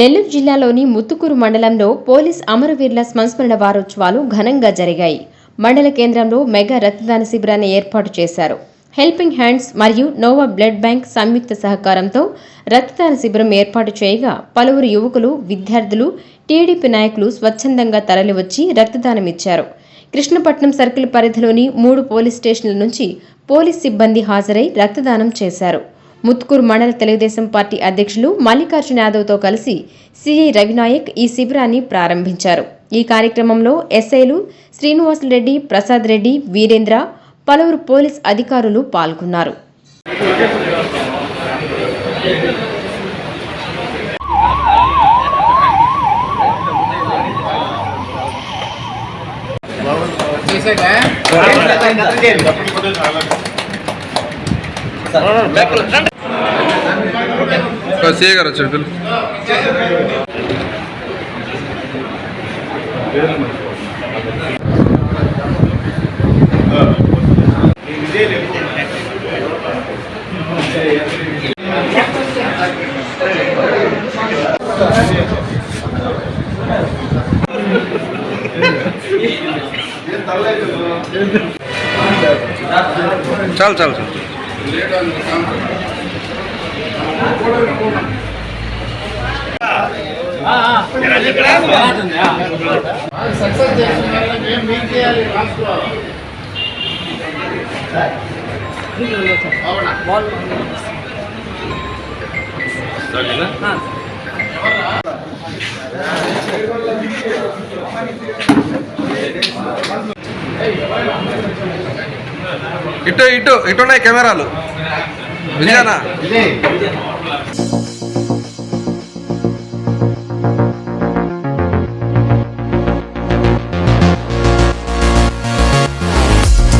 నెల్లూరు జిల్లాలోని ముత్తుకూరు మండలంలో పోలీస్ అమరవీరుల సంస్మరణ వారోత్సవాలు ఘనంగా జరిగాయి. మండల కేంద్రంలో మెగా రక్తదాన శిబిరాన్ని ఏర్పాటు చేశారు. హెల్పింగ్ హ్యాండ్స్ మరియు నోవా బ్లడ్ బ్యాంక్ సంయుక్త సహకారంతో రక్తదాన శిబిరం ఏర్పాటు చేయగా పలువురు యువకులు విద్యార్థులు టీడీపీ నాయకులు స్వచ్ఛందంగా తరలివచ్చి రక్తదానం ఇచ్చారు. కృష్ణపట్నం సర్కిల్ పరిధిలోని మూడు పోలీస్ స్టేషన్ల నుంచి పోలీస్ సిబ్బంది హాజరై రక్తదానం చేశారు. ముత్కూరు మండల తెలుగుదేశం పార్టీ అధ్యక్షులు మల్లికార్జున యాదవ్తో కలిసి సిఐ రవినాయక్ ఈ శిబిరాన్ని ప్రారంభించారు. ఈ కార్యక్రమంలో ఎస్ఐలు శ్రీనివాసులరెడ్డి ప్రసాద్ రెడ్డి వీరేంద్ర పలువురు పోలీస్ అధికారులు పాల్గొన్నారు. సీఏ Kaseye kadar çırpın. चल चल चल సక్సెస్ ఏం చేయాలి అవునా ఇటు ఇటు ఇటు ఉన్నాయి 미안하.